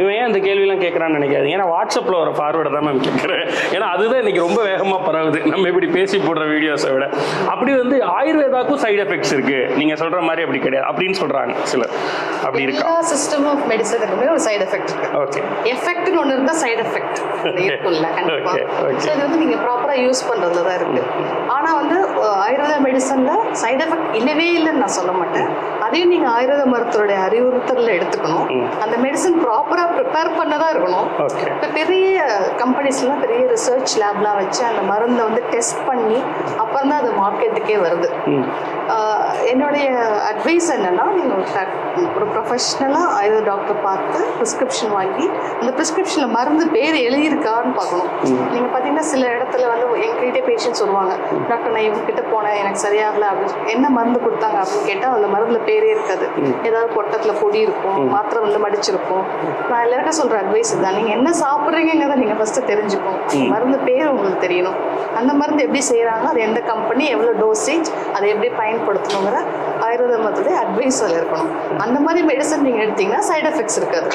இவன் ஏன் அந்த கேள்வியெல்லாம் கேட்குறான்னு நினைக்காதீங்க. ஏன்னா வாட்ஸ்அப்பில் வர ஃபார்வேர்டை தான் மேம் கேட்குறேன் ஏன்னா அதுதான் இன்னைக்கு ரொம்ப வேகமாக பரவுது. நம்ம இப்படி பேசி போடுற வீடியோஸை விட. அப்படி வந்து ஆயுர்வேதாக்கும் சைடு எஃபெக்ட்ஸ் இருக்கு. நீங்கள் சொல்கிற மாதிரி அப்படி கிடையாது. அப்படின்னு சொல்கிறாங்க சிலர். அப்படி இருக்கா? சிஸ்டம் ஆஃப் மெடிசனுக்குமே ஒரு சைடு எஃபெக்ட் இருக்கு. ஓகே எஃபெக்ட்னு ஒன்று இருந்தால் சைடு எஃபெக்ட் இருக்கும்ல. ஸோ இது வந்து நீங்கள் ப்ராப்பராக யூஸ் பண்ணுறதுல தான் இருக்கு. ஆனால் மெடிசனில் சைடு எஃபெக்ட் இல்லவே இல்லைன்னு நான் சொல்ல மாட்டேன். அதையும் நீங்கள் ஆயுர்வேத மருத்துவருடைய அறிவுறுத்தலில் எடுத்துக்கணும். அந்த மெடிசன் ப்ராப்பராக ப்ரிப்பேர் பண்ணதாக இருக்கணும். இப்போ பெரிய கம்பெனிஸ்லாம் பெரிய ரிசர்ச் லேப்லாம் வச்சு அந்த மருந்தை வந்து டெஸ்ட் பண்ணி அப்புறம் தான் அது மார்க்கெட்டுக்கே வருது. என்னுடைய அட்வைஸ் என்னன்னா நீங்கள் ஒரு ப்ரொஃபஷ்னலாக ஆயுர்வேத டாக்டர் பார்த்து ப்ரிஸ்கிரிப்ஷன் வாங்கி அந்த ப்ரிஸ்கிரிப்ஷனில் மருந்து பேர் எழுதியிருக்கான்னு பார்க்கணும். நீங்கள் பார்த்தீங்கன்னா சில இடத்துல வந்து எங்ககிட்டே பேஷண்ட்ஸ் சொல்லுவாங்க டாக்டர் நான் இவங்க கிட்ட போனேன் எனக்கு சரியாகல அப்படின்னு என்ன மருந்து கொடுத்தாங்க? அப்படின்னு கேட்டால் அந்த மருந்துல பேரே இருக்காது. ஏதாவது பொட்டத்தில் பொடி இருக்கும் மாத்திரை வந்து மடிச்சிருக்கும். நான் எல்லாருக்கும் சொல்கிற அட்வைஸ் தான் நீங்கள் என்ன சாப்பிட்றீங்கிறத நீங்கள் ஃபஸ்ட்டு தெரிஞ்சுக்கணும் மருந்து பேர் உங்களுக்கு தெரியணும். அந்த மருந்து எப்படி செய்கிறாங்க அது எந்த கம்பெனி எவ்வளோ டோசேஜ் அதை எப்படி பயன்படுத்தணுங்கிற ஆயுர்வேத மருத்துவ அட்வைஸ் இருக்கணும். அந்த மாதிரி மெடிசன் நீங்கள் எடுத்தீங்கன்னா சைடு எஃபெக்ட்ஸ் இருக்காது.